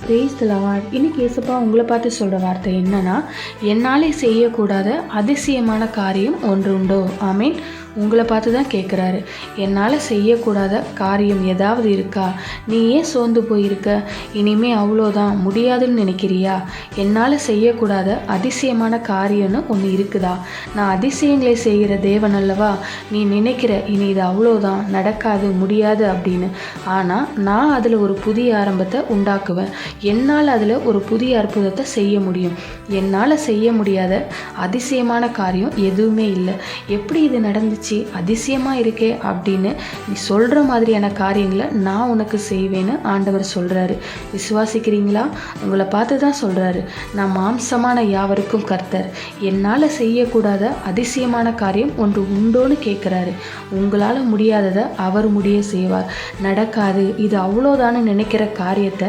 Brace தலவாட் இன்னைக்கு ஏசப்பா உங்களை பார்த்து சொல்கிற வார்த்தை என்னன்னா என்னாலே செய்யக்கூடாத அதிசயமான காரியம் ஒன்று உண்டோ? ஐ மீன் உங்களை பார்த்து தான் கேட்குறாரு என்னால் செய்யக்கூடாத காரியம் ஏதாவது இருக்கா? நீ ஏன் சோர்ந்து போயிருக்க? இனிமே அவ்வளோதான். முடியாதுன்னு நினைக்கிறியா? என்னால் செய்யக்கூடாத அதிசயமான காரியம்னு ஒன்று இருக்குதா? நான் அதிசயங்களை செய்கிற தேவன் அல்லவா? நீ நினைக்கிற இனி இது அவ்வளோதான். நடக்காது முடியாது அப்படின்னு. ஆனால் நான் அதில் ஒரு புதிய ஆரம்பத்தை உண்டாக்குவேன். என்னால் அதில் ஒரு புதிய அற்புதத்தை செய்ய முடியும். என்னால் செய்ய முடியாத அதிசயமான காரியம் எதுவுமே இல்லை. எப்படி இது நடந்துச்சு? அதிசயமாக இருக்கே அப்படின்னு நீ சொல்கிற மாதிரியான காரியங்களை நான் உனக்கு செய்வேன்னு ஆண்டவர் சொல்கிறாரு விசுவாசிக்கிறீங்களா? உங்களை பார்த்து தான் சொல்கிறாரு நான் மாம்சமான யாவருக்கும் கர்த்தர். என்னால் செய்யக்கூடாத அதிசயமான காரியம் ஒன்று உண்டோன்னு கேட்குறாரு உங்களால் முடியாததை அவர் முடிய செய்வார். நடக்காது. இது அவ்வளோதான்னு நினைக்கிற காரியத்தை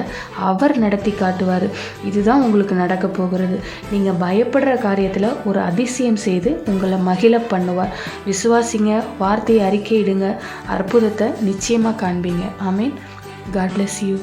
அவர் நடத்தி காட்டுவார். இதுதான் உங்களுக்கு நடக்க போகிறது. நீங்கள் பயப்படுற காரியத்தில் ஒரு அதிசயம் செய்து உங்களை மகிழ பண்ணுவார். விசுவாசிங்க வார்த்தையை அறிக்கையிடுங்க அற்புதத்தை நிச்சயமாக காண்பீங்க. ஆமீன். God bless you